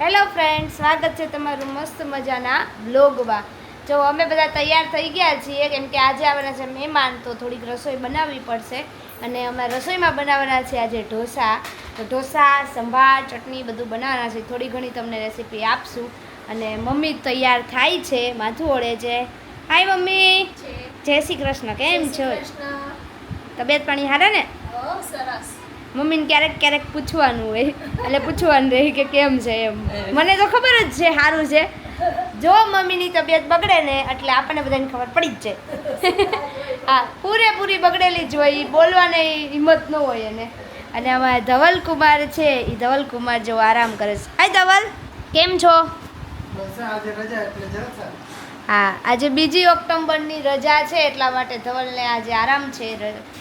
Hello friend સ્વાગત છે તમારું મસ્ત મજાના બ્લોગમાં જો અમે બધા તૈયાર થઈ ગયા છીએ કેમ કે આજે આવવાના છે મહેમાન તો થોડીક રસોઈ બનાવવી પડશે. અને અમે રસોઈમાં બનાવવાના છે આજે ઢોસા. તો ઢોસા સંભાર ચટણી બધું બનાવવાના છે. થોડી ઘણી તમને રેસીપી આપશું. અને મમ્મી તૈયાર થાય છે માથું ઓળે છે. Hi mummy. જય શ્રી કૃષ્ણ. કેમ છો? તબિયત પાણી હારા ને? મમ્મીને ક્યારેક ક્યારેક પૂછવાનું હોય. એટલે પૂછવાનું રહે કે કેમ છે એમ. મને તો ખબર જ છે સારું છે. જો મમ્મીની તબિયત બગડે ને એટલે આપણને બધાને ખબર પડી જ જાય. હા પૂરેપૂરી બગડેલી જ હોય એ બોલવાની હિંમત ન હોય એને. અને અમારા ધવલ કુમાર છે એ ધવલ કુમાર જો આરામ કરે છે. હાય ધવલ કેમ છો? હા આજે બીજી ઓક્ટોબરની રજા છે એટલા માટે ધવલને આજે આરામ છે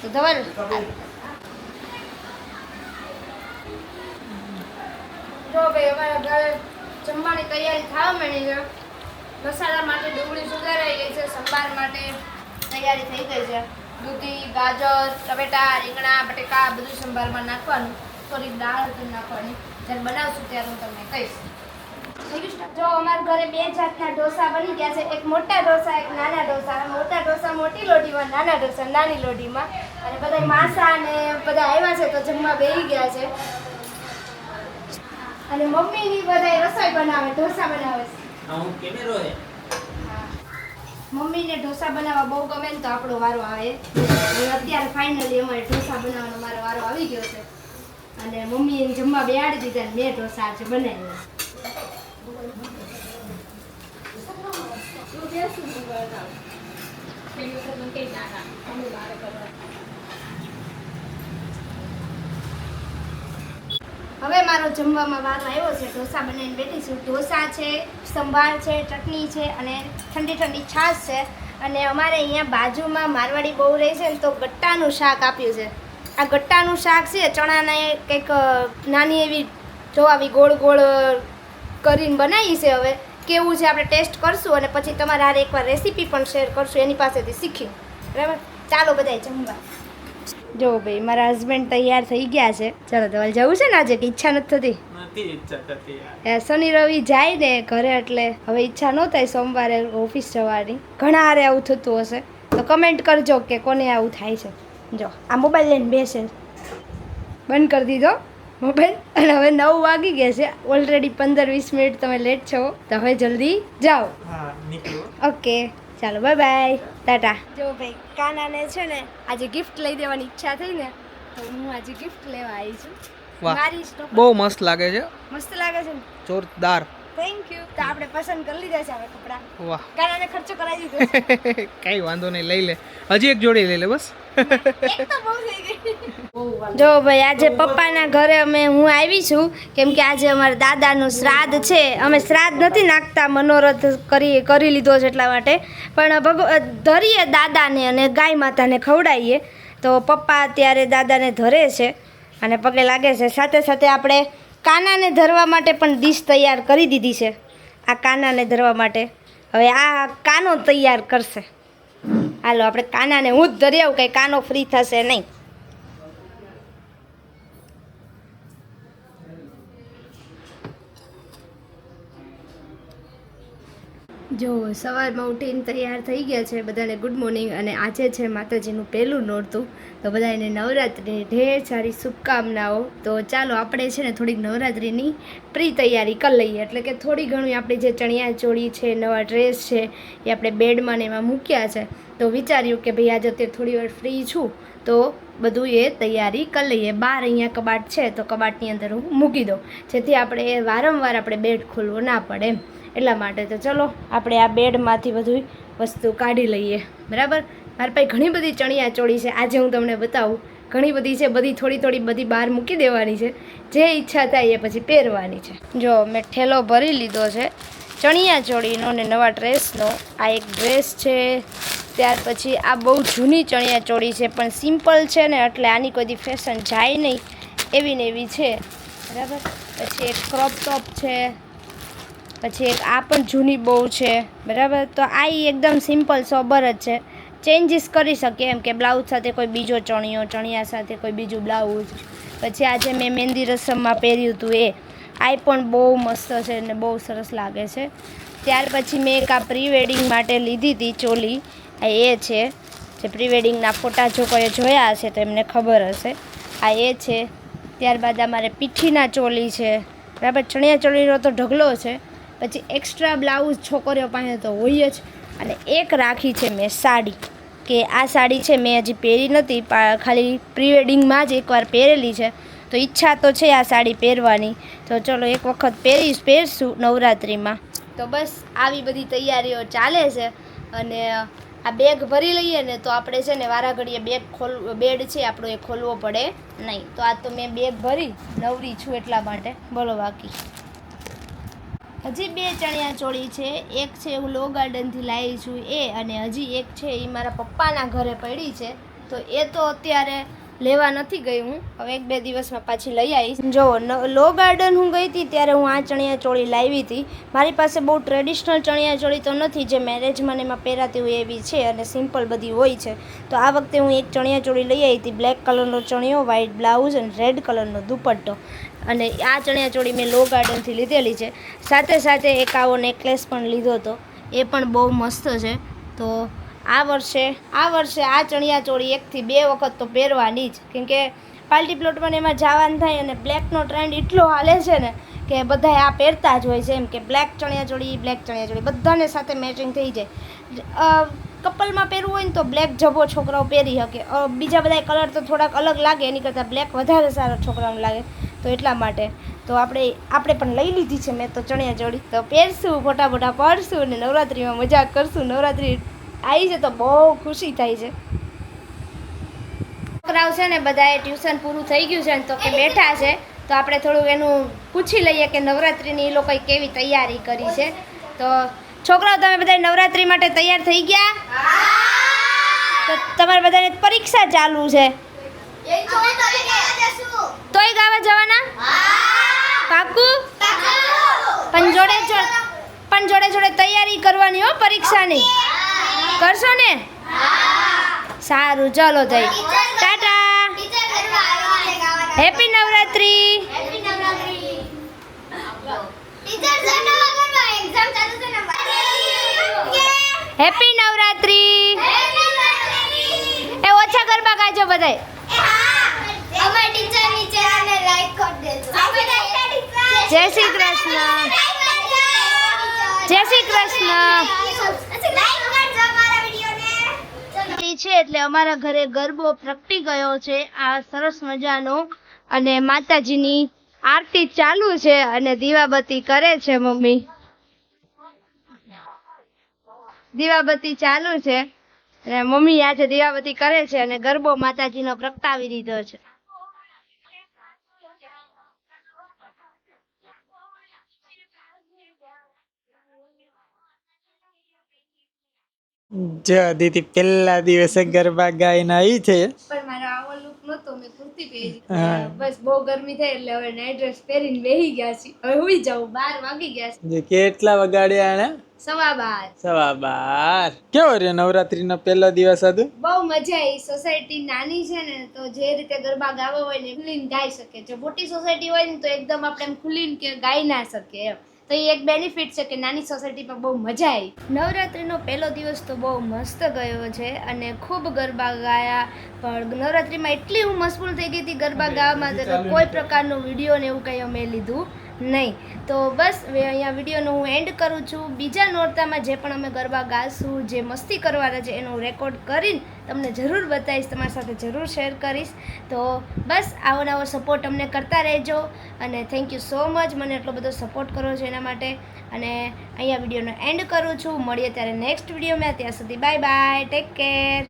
તો ધવલ જો ભાઈ અમારા ઘરે જમવાની તૈયારી થવા માંડી છે. મસાલા માટે ડુંગળી સુધારાઈ ગઈ છે, સંભાર માટે તૈયારી થઈ ગઈ છે. દૂધી, ગાજર, ટમેટા, રીંગણા, બટેકા બધું સંભારમાં નાખવાનું. થોડીક દાળ હતી નાખવાની. જ્યારે બનાવશું ત્યારે હું તમને કહીશ. જો અમારા ઘરે બે જાતના ઢોસા બની ગયા છે. એક મોટા ઢોસા, એક નાના ઢોસા. મોટા ઢોસા મોટી લોટીમાં નાના ઢોસા નાની લોટીમાં અને બધા માસા અને બધા આવ્યા છે તો જમવા બેસી ગયા છે. અને મમ્મીની બધાય રસોઈ બનાવે ઢોસા બનાવે છે. હું કેમેરો હે? મમ્મીને ઢોસા બનાવવા બહુ ગમે ને તો આપણો વારો આવે. અત્યારે ફાઇનલી અમારે ઢોસા બનાવવાનો મારો વારો આવી ગયો છે. અને મમ્મીએ જમવા બેહાડી દીધા ને મેં ઢોસા આજે બનાવ્યા. હવે મારો જમવામાં વારો આવ્યો છે. ઢોસા બનાવીને બેઠી છું. ઢોસા છે, સંભાર છે, ચટણી છે અને ઠંડી ઠંડી છાશ છે. અને અમારે અહીંયા બાજુમાં મારવાડી બહુ રહે છે ને તો ગટ્ટાનું શાક આપ્યું છે. આ ગટ્ટાનું શાક છે, ચણાને કંઈક નાની એવી જો આવી ગોળ ગોળ કરીને બનાવી છે હવે. કેવું છે આપણે ટેસ્ટ કરશું અને પછી તમારા હારે એકવાર રેસીપી પણ શેર કરશું. એની પાસેથી શીખી બરાબર? ચાલો બધાય જમવા. જો ભાઈ મારા હસબન્ડ તૈયાર થઈ ગયા છે. ચાલો તમારે જવું છે ને આજે? કે ઈચ્છા નથી થતી? શનિ રવિ જાય ને ઘરે એટલે હવે ઈચ્છા ન થાય સોમવારે ઓફિસ જવાની. ઘણા હારે આવું થતું હશે. તો કમેન્ટ કરજો કે કોને આવું થાય છે. જો આ મોબાઈલ લઈને બેસે. બંધ કરી દીધો મોબાઈલ અને હવે નવ વાગી ગયા છે. ઓલરેડી પંદર વીસ મિનિટ તમે લેટ છો. તો હવે જલ્દી જાઓ. ઓકે ચાલો બાય બાય ટાટા જો ભાઈ કાનાને છે ને આજે ગિફ્ટ લઈ દેવાની ઈચ્છા થઈ ને તો હું આજે ગિફ્ટ લેવા આવી છું. વાહ. બહુ મસ્ત લાગે છે. મસ્ત લાગે છે ને? જોરદાર. થેન્ક યુ તો આપણે પસંદ કરી લીધા છે હવે કપડાં. વાહ. કાનાને ખર્ચો કરાવી દીધો કઈ વાંધો નહીં લઈ લે. હજી એક જોડી લઈ લે બસ. એક તો બહુ થઈ ગઈ. જો ભાઈ આજે પપ્પાના ઘરે અમે હું આવી છું. કેમ કે આજે અમારા દાદાનું શ્રાદ્ધ છે. અમે શ્રાદ્ધ નથી નાખતા મનોરથ કરી કરી લીધો છે એટલા માટે. પણ ભગ ધરીએ દાદાને અને ગાય માતાને ખવડાવીએ. તો પપ્પા અત્યારે દાદાને ધરે છે. અને પગે લાગે છે. સાથે સાથે આપણે કાનાને ધરવા માટે પણ ડીશ તૈયાર કરી દીધી છે. આ કાનાને ધરવા માટે. હવે આ કાનો તૈયાર કરશે. હાલો, આપણે કાનાને હું જ ધરી આવું કંઈ કાનો ફ્રી થશે નહીં. જો સવારમાં ઉઠીને તૈયાર થઈ ગયા છે બધાને ગુડ મોર્નિંગ અને આજે છે માતાજીનું પહેલું નોરતું, તો બધાને નવરાત્રિની ઢેર સારી શુભકામનાઓ. તો ચાલો આપણે છે ને થોડીક નવરાત્રિની પ્રી તૈયારી કરી લઈએ. એટલે કે થોડી ઘણી આપણી જે ચણિયા ચોળી છે, નવા ડ્રેસ છે, એ આપણે બેડમાં ને એમાં મૂક્યા છે. તો વિચાર્યું કે ભાઈ આજે અત્યારે થોડી વાર ફ્રી છું, તો બધું એ તૈયારી કરી લઈએ. બહાર અહીંયા કબાટ છે, તો કબાટની અંદર હું મૂકી દઉં. જેથી આપણે વારંવાર આપણે બેડ ખોલવો ના પડે એમ. એટલા માટે તો ચલો, આપણે આ બેડમાંથી બધું વસ્તુ કાઢી લઈએ. બરાબર? મારી પાસે ઘણી બધી ચણિયા ચોળી છે. આજે હું તમને બતાવું. ઘણી બધી છે, બધી થોડી થોડી બધી બહાર મૂકી દેવાની છે. જે ઈચ્છા થાય એ પછી પહેરવાની છે. જો, મેં ઠેલો ભરી લીધો છે. ચણિયા ચોળીનો ને નવા ડ્રેસનો. આ એક ડ્રેસ છે. ત્યાર પછી આ બહુ જૂની ચણિયા ચોળી છે, પણ સિમ્પલ છે ને, એટલે આની કોઈ ફેશન જાય નહીં. એવી ને એવી છે. બરાબર? પછી એક ક્રોપ ટોપ છે. પછી એક આ પણ જૂની બહુ છે, બરાબર? તો આ એકદમ સિમ્પલ સોબર જ છે. ચેન્જીસ કરી શકીએ એમ કે બ્લાઉઝ સાથે કોઈ બીજો ચણિયો, ચણિયા સાથે કોઈ બીજું બ્લાઉઝ પછી આજે મેં મહેંદી રસમમાં પહેર્યું હતું એ. આ પણ બહુ મસ્ત છે અને બહુ સરસ લાગે છે. ત્યાર પછી મેં એક આ પ્રી વેડિંગ માટે લીધી હતી ચોલી. આ એ છે. જે પ્રી વેડિંગના ફોટા જો કોઈ જોયા હશે તો એમને ખબર હશે. આ એ છે. ત્યારબાદ અમારે પીઠીના ચોલી છે. બરાબર? ચણિયા ચોલીનો તો ઢગલો છે. પછી એક્સ્ટ્રા બ્લાઉઝ છોકરીઓ પાસે તો હોય જ. અને એક રાખી છે મેં સાડી. કે આ સાડી છે મેં હજી પહેરી નથી ખાલી પ્રી વેડિંગમાં જ એકવાર પહેરેલી છે. તો ઈચ્છા તો છે આ સાડી પહેરવાની. તો ચલો એક વખત પહેરીશ, પહેરશું નવરાત્રિમાં. તો બસ આવી બધી તૈયારીઓ ચાલે છે. અને આ બેગ ભરી લઈએ ને તો આપણે છે ને વારાઘડીએ બેગ ખોલ બેડ છે આપણો એ ખોલવો પડે. નહીં, તો આ તો મેં બેગ ભરી, નવરી છું એટલા માટે. બોલો બાકી. હજી બે ચણિયા ચોળી છે. એક છે હું લો ગાર્ડનથી લાવી છું એ અને હજી એક છે એ મારા પપ્પાના ઘરે પડી છે. તો એ તો અત્યારે લેવા નથી ગઈ હું. હવે એક બે દિવસમાં પાછી લઈ આવીશ. જો લો ગાર્ડન હું ગઈ હતી ત્યારે હું આ ચણિયા ચોળી લાવી હતી. મારી પાસે બહુ ટ્રેડિશનલ ચણિયા ચોળી તો નથી જે મેરેજમાં એમાં પહેરાતી હોય એવી છે અને સિમ્પલ બધી હોય છે. તો આ વખતે હું એક ચણિયા ચોળી લઈ આવી હતી. બ્લેક કલરનો ચણિયો વ્હાઇટ બ્લાઉઝ અને રેડ કલરનો દુપટ્ટો. અને આ ચણિયાચોળી મેં લો ગાર્ડનથી લીધેલી છે. સાથે સાથે એક આવો નેકલેસ પણ લીધો હતો. એ પણ બહુ મસ્ત છે. તો આ વર્ષે આ વર્ષે આ ચણિયાચોળી એકથી બે વખત તો પહેરવાની જ. કેમ કે પાર્ટી પણ એમાં જવાનું થાય અને બ્લેકનો ટ્રેન્ડ એટલો હાલે છે ને કે બધા આ પહેરતા જ હોય છે. એમ કે બ્લેક ચણિયાચોળી બ્લેક ચણિયાચોળી બધાને સાથે મેચિંગ થઈ જાય. કપલમાં પહેરવું હોય ને તો બ્લેક જભો છોકરાઓ પહેરી શકે. બીજા બધા કલર તો થોડાક અલગ લાગે, એની કરતાં બ્લેક વધારે સારા છોકરાઓને લાગે. તો એટલા માટે. તો આપણે આપણે પણ લઈ લીધી છે મેં તો ચણિયા ચોળી. તો પહેરશું ફોટા ફોટા પાડશું અને નવરાત્રિમાં મજા કરશું. નવરાત્રિ આવી છે તો બહુ ખુશી થાય છે. છોકરાઓ છે ને બધાએ ટ્યુશન પૂરું થઈ ગયું છે ને તો કે બેઠા છે. તો આપણે થોડું એનું પૂછી લઈએ કે નવરાત્રિની એ લોકોએ કેવી તૈયારી કરી છે. તો છોકરાઓ તમે બધા નવરાત્રિ માટે તૈયાર થઈ ગયા? તો તમારે બધાને પરીક્ષા ચાલુ છે. તોય ગાવા જવાના? પાકું પણ જોડે જોડે પણ જોડે જોડે તૈયારી કરવાની હો પરીક્ષાની. કરશો ને? સારું ચલો જઈ tata. Happy Navratri. Happy Navratri. એ ઓછા ગરબા ગાજો બધાય. જય શ્રી કૃષ્ણ. જય શ્રી કૃષ્ણ. છે એટલે અમારા ઘરે ગરબો પ્રગટી ગયો છે. આ સરસ મજાનો અને માતાજીની આરતી ચાલુ છે અને દીવાબત્તી કરે છે મમ્મી. દીવાબત્તી ચાલુ છે. અને મમ્મી આજે દીવાબત્તી કરે છે અને ગરબો માતાજીનો પ્રગટાવી દીધો છે. જો દીદી પહેલા દિવસે ગરબા ગાઈને આવી છે. પણ મારો આવો લુક નતો મેં કુર્તી પહેરી. બસ બહુ ગરમી થઈ એટલે હવે નાઈટ ડ્રેસ પહેરીને બેહી ગયા છે હવે હુઈ જાઉં બાર વાગી ગયા છે. જે કેટલા વગાડ્યા આણે સવા બાર. સવા બાર. કેવો રહ્યો નવરાત્રીનો પહેલો દિવસ હતો બહુ મજા આવી. સોસાયટી નાની છે ને તો જે રીતે ગરબા ગાવા હોય ને ખુલીને ગાઈ શકે. જો મોટી સોસાયટી હોય ને તો એકદમ આપણે ખુલીને કે ગાઈ ના શકીએ એમ. તો એ એક બેનિફિટ છે કે નાની સોસાયટીમાં બહુ મજા આવી. નવરાત્રિનો પહેલો દિવસ તો બહુ મસ્ત ગયો છે અને ખૂબ ગરબા ગાયા પણ નવરાત્રિમાં એટલી હું મશગુલ થઈ ગઈ હતી ગરબા ગાવામાં તો કોઈ પ્રકારનો વીડિયો ને એવું કંઈ અમે લીધું નહીં. તો બસ અહીંયા વિડીયોનો હું એન્ડ કરું છું. બીજા નોરતામાં જે પણ અમે ગરબા ગાશું, જે મસ્તી કરવાના છે, એનું રેકોર્ડ કરીને તમને જરૂર બતાવીશ, તમારી સાથે જરૂર શેર કરીશ. તો બસ, આવો નવો સપોર્ટ અમને કરતા રહેજો અને થેન્ક યુ સો મચ મને એટલો બધો સપોર્ટ કરો છો એના માટે. અને અહીંયા વિડીયોનો એન્ડ કરું છું. મળીએ ત્યારે નેક્સ્ટ વિડીયોમાં. ત્યાં સુધી બાય બાય ટેક કેર